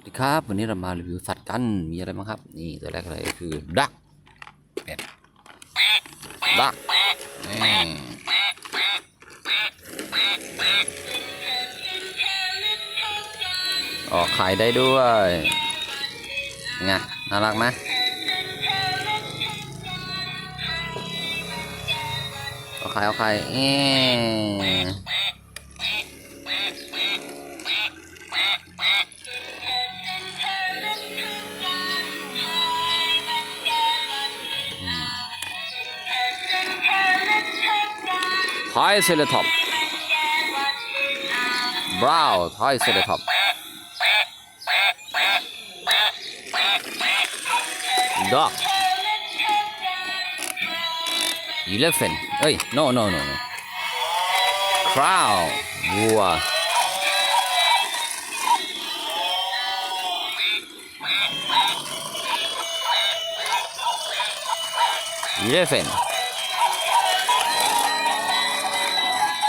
สวัสดีครับ วันนี้เรามารีวิวสัตว์กันมีอะไรบ้างครับ นี่ตัวแรกเลยคือดักเป็ดดักนี่ออกไข่ได้ด้วยไงน่ารักไหมเอาไข่เอาไข่เอ๊ ทอยเซเลท็อปบราวทอยเซเลท็อปด็อกอีเลฟเฟนเอ้ย no no no no คราววัวอีเลฟเฟน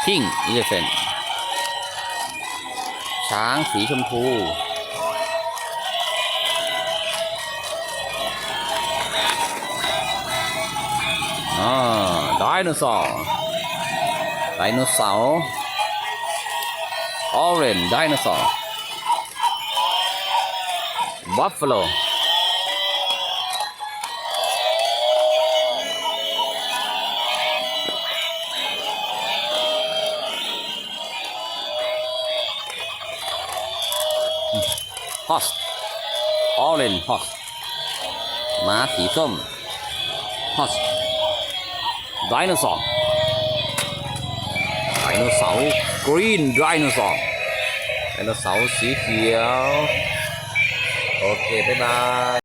พิงอีเลฟเฟนช้างสีชมพูอ่าไดโนเสาร์ไดโนเสาร์ออเรนไดโนเสาร์บัฟฟาโล ฮอสออเรนฮอสม้าสีส้มฮอสไดโนเสาร์ไดโนเสาร์กรีนไดโนเสาร์ไดโนเสาร์สีเขียว โอเค บ๊ายบาย